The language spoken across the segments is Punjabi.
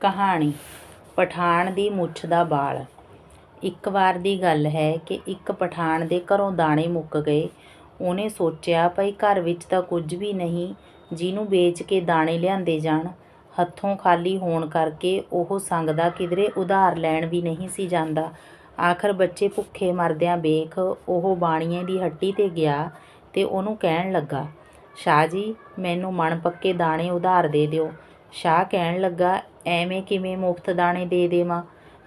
ਕਹਾਣੀ ਪਠਾਣ ਦੀ ਮੁੱਛ ਦਾ ਬਾਲ। ਇੱਕ ਵਾਰ ਦੀ ਗੱਲ ਹੈ ਕਿ ਇੱਕ ਪਠਾਣ ਦੇ ਘਰੋਂ ਦਾਣੇ ਮੁੱਕ ਗਏ। ਉਹਨੇ ਸੋਚਿਆ, ਭਈ ਘਰ ਵਿੱਚ ਤਾਂ ਕੁਝ ਵੀ ਨਹੀਂ, ਜਿਹਨੂੰ ਵੇਚ ਕੇ ਦਾਣੇ ਲਿਆਂਦੇ ਜਾਣ। ਹੱਥੋਂ ਖਾਲੀ ਹੋਣ ਕਰਕੇ ਉਹ ਸੰਗਦਾ ਕਿਧਰੇ ਉਧਾਰ ਲੈਣ ਵੀ ਨਹੀਂ ਸੀ ਜਾਂਦਾ। ਆਖਰ ਬੱਚੇ ਭੁੱਖੇ ਮਰਦਿਆਂ ਵੇਖ ਉਹ ਬਾਣੀਏ ਦੀ ਹੱਟੀ ਤੇ ਗਿਆ ਤੇ ਉਹਨੂੰ ਕਹਿਣ ਲੱਗਾ, ਸ਼ਾਹ ਜੀ, ਮੈਨੂੰ ਮਣ ਪੱਕੇ ਦਾਣੇ ਉਧਾਰ ਦੇ ਦਿਓ। ਸ਼ਾਹ ਕਹਿਣ ਲੱਗਾ, ਐਵੇਂ ਕਿਵੇਂ ਮੁਫਤ ਦਾਣੇ ਦੇ ਦੇਵਾਂ?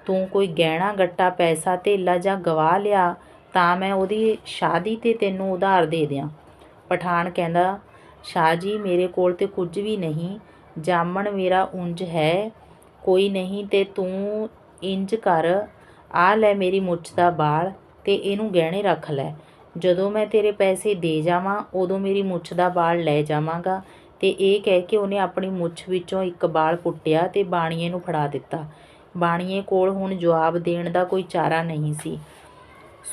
ਤੂੰ ਕੋਈ ਗਹਿਣਾ ਗੱਟਾ ਪੈਸਾ ਧੇਲਾ ਜਾਂ ਗਵਾ ਲਿਆ, ਤਾਂ ਮੈਂ ਉਹਦੀ ਸ਼ਾਦੀ ਤੇ ਤੈਨੂੰ ਉਧਾਰ ਦੇ ਦਿਆਂ। ਪਠਾਨ ਕਹਿੰਦਾ, ਸ਼ਾਹ ਜੀ, ਮੇਰੇ ਕੋਲ ਤੇ ਕੁਝ ਵੀ ਨਹੀਂ। ਜਾਮਣ ਮੇਰਾ ਉਂਝ ਹੈ, ਕੋਈ ਨਹੀਂ ਤੇ ਤੂੰ ਇੰਜ ਕਰ। ਆ ਲੈ ਮੇਰੀ ਮੁੱਛ ਦਾ ਬਾਲ ਤੇ ਇਹਨੂੰ ਗਹਿਣੇ ਰੱਖ ਲੈ। ਜਦੋਂ ਮੈਂ ਤੇਰੇ ਪੈਸੇ ਦੇ ਜਾਵਾਂ, ਉਦੋਂ ਮੇਰੀ ਮੁੱਛ ਦਾ ਬਾਲ ਲੈ ਜਾਵਾਂਗਾ। ਤੇ ਇਹ ਕਹਿ ਕੇ ਉਹਨੇ ਆਪਣੀ ਮੁੱਛ ਵਿੱਚੋਂ ਇੱਕ ਬਾਲ ਪੁੱਟਿਆ ਤੇ ਬਾਣੀਏ ਨੂੰ ਫੜਾ ਦਿੱਤਾ। ਬਾਣੀਏ ਕੋਲ ਹੁਣ ਜਵਾਬ ਦੇਣ ਦਾ ਕੋਈ ਚਾਰਾ ਨਹੀਂ ਸੀ।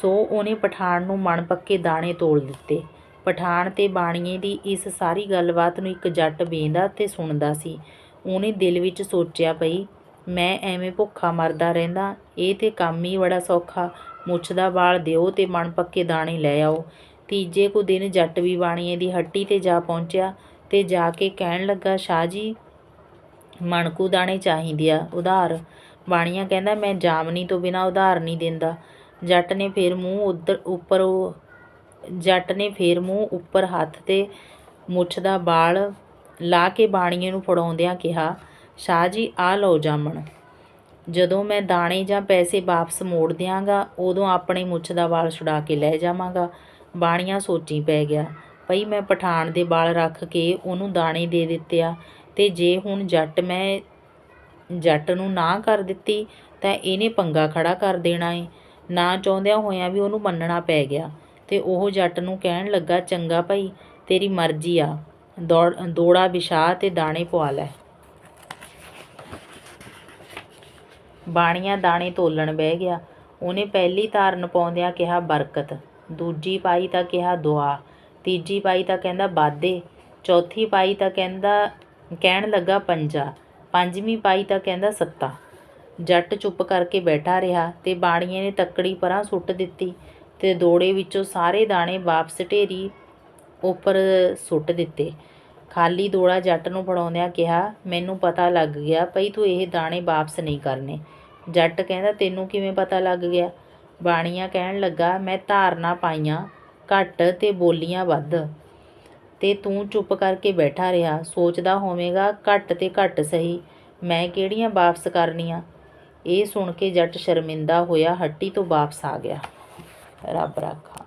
ਸੋ ਉਹਨੇ ਪਠਾਨ ਨੂੰ ਮਣ ਪੱਕੇ ਦਾਣੇ ਤੋਲ ਦਿੱਤੇ। ਪਠਾਨ ਤੇ ਬਾਣੀਏ ਦੀ ਇਸ ਸਾਰੀ ਗੱਲਬਾਤ ਨੂੰ ਇੱਕ ਜੱਟ ਵੇਂਦਾ ਤੇ ਸੁਣਦਾ ਸੀ। ਉਹਨੇ ਦਿਲ ਵਿੱਚ ਸੋਚਿਆ ਪਈ, ਮੈਂ ਐਵੇਂ ਭੁੱਖਾ ਮਰਦਾ ਰਹਿੰਦਾ, ਇਹ ਤੇ ਕੰਮ ਹੀ ਬੜਾ ਸੌਖਾ। ਮੁੱਛ ਦਾ ਵਾਲ ਦਿਓ ਤੇ ਮਣ ਪੱਕੇ ਦਾਣੇ ਲੈ ਆਓ। ਤੀਜੇ ਕੁ ਦਿਨ ਜੱਟ ਵੀ ਬਾਣੀਏ ਦੀ ਹੱਟੀ ਤੇ ਜਾ ਪਹੁੰਚਿਆ। ਤੇ ਜਾ ਕੇ ਕਹਿਣ ਲੱਗਾ, ਸ਼ਾਹ ਜੀ, ਮਣਕੂ ਦਾਣੇ ਚਾਹੀਦੇ ਆ, ਉਧਾਰ। ਬਾਣੀਆ ਕਹਿੰਦਾ, ਮੈਂ ਜਾਮਨੀ ਤੋਂ ਬਿਨਾ ਉਧਾਰ ਨਹੀਂ ਦਿੰਦਾ। ਜੱਟ ਨੇ ਫੇਰ ਮੂੰਹ ਉੱਧਰ ਉੱਪਰ ਉਹ- ਜੱਟ ਨੇ ਫੇਰ ਮੂੰਹ ਉੱਪਰ ਹੱਥ ਤੇ ਮੁੱਛ ਦਾ ਬਾਲ ਲਾ ਕੇ ਬਾਣੀਏ ਨੂੰ ਫੜਾਉਂਦਿਆਂ ਕਿਹਾ, ਸ਼ਾਹ ਜੀ ਆ ਲਓ ਜਾਮਣ। ਜਦੋਂ ਮੈਂ ਦਾਣੇ ਜਾਂ ਪੈਸੇ ਵਾਪਸ ਮੋੜ ਦਿਆਂਗਾ, ਉਦੋਂ ਆਪਣੇ ਮੁੱਛ ਦਾ ਵਾਲ ਛੁਡਾ ਕੇ ਲੈ ਜਾਵਾਂਗਾ। ਬਾਣੀਆਂ ਸੋਚੀ ਪੈ ਗਿਆ। ਭਈ ਮੈਂ ਪਠਾਨ ਦੇ ਵਾਲ ਰੱਖ ਕੇ ਉਹਨੂੰ ਦਾਣੇ ਦੇ ਦਿੱਤੇ ਆ। ਤੇ ਜੇ ਹੁਣ ਜੱਟ ਮੈਂ ਜੱਟ ਨੂੰ ਨਾ ਕਰ ਦਿੱਤੀ, ਤਾਂ ਇਹਨੇ ਪੰਗਾ ਖੜਾ ਕਰ ਦੇਣਾ ਏ। ਨਾ ਚਾਹੁੰਦਿਆਂ ਹੋਇਆਂ ਵੀ ਉਹਨੂੰ ਮੰਨਣਾ ਪੈ ਗਿਆ। ਤੇ ਉਹ ਜੱਟ ਨੂੰ ਕਹਿਣ ਲੱਗਾ, ਚੰਗਾ ਭਾਈ, ਤੇਰੀ ਮਰਜ਼ੀ ਆ। ਦੌੜ, ਦੋੜਾ ਵਿਛਾ ਤੇ ਦਾਣੇ ਪਵਾ ਲੈ। ਬਾਣੀਆਂ ਦਾਣੇ ਤੋਲਣ ਬਹਿ ਗਿਆ। ਉਹਨੇ ਪਹਿਲੀ ਧਾਰਨ ਪਾਉਂਦਿਆਂ ਕਿਹਾ, ਬਰਕਤ। ਦੂਜੀ ਪਾਈ ਤਾਂ ਕਿਹਾ, ਦੁਆ। ਤੀਜੀ ਪਾਈ ਤਾਂ ਕਹਿੰਦਾ ਬਾਦੇ, ਚੌਥੀ ਪਾਈ ਤਾਂ ਕਹਿੰਦਾ, ਕਹਿਣ ਲੱਗਾ ਪੰਜਾ, ਪੰਜਵੀਂ ਪਾਈ ਤਾਂ ਕਹਿੰਦਾ ਸੱਤਾ। ਜੱਟ ਚੁੱਪ ਕਰਕੇ ਬੈਠਾ ਰਿਹਾ ਤੇ ਬਾਣੀਏ ਨੇ ਤੱਕੜੀ ਪਰਾਂ ਸੁੱਟ ਦਿੱਤੀ ਤੇ ਦੋੜੇ ਵਿੱਚੋਂ ਸਾਰੇ ਦਾਣੇ ਵਾਪਸ ਢੇਰੀ ਉੱਪਰ ਸੁੱਟ ਦਿੱਤੇ। ਖਾਲੀ ਦੋੜਾ ਜੱਟ ਨੂੰ ਫੜਾਉਂਦਿਆਂ ਕਿਹਾ, ਮੈਨੂੰ ਪਤਾ ਲੱਗ ਗਿਆ ਭਈ ਤੂੰ ਇਹ ਦਾਣੇ ਵਾਪਸ ਨਹੀਂ ਕਰਨੇ। ਜੱਟ ਕਹਿੰਦਾ, ਤੈਨੂੰ ਕਿਵੇਂ ਪਤਾ ਲੱਗ ਗਿਆ? ਬਾਣੀਆਂ ਕਹਿਣ ਲੱਗਾ, ਮੈਂ ਧਾਰਨਾ ਪਾਈਆਂ ਘੱਟ ਤੇ ਬੋਲੀਆਂ ਵੱਧ। ਤੇ ਤੂੰ ਚੁੱਪ ਕਰਕੇ ਬੈਠਾ ਰਿਹਾ। ਸੋਚਦਾ ਹੋਵੇਂਗਾ, ਘੱਟ ਤੇ ਘੱਟ ਸਹੀ। ਮੈਂ ਕਿਹੜੀਆਂ ਵਾਪਸ ਕਰਨੀਆਂ? ਇਹ ਸੁਣ ਕੇ ਜੱਟ ਸ਼ਰਮਿੰਦਾ ਹੋਇਆ ਹੱਟੀ ਤੋਂ ਵਾਪਸ ਆ ਗਿਆ। ਰੱਬ ਰਾਖਾ।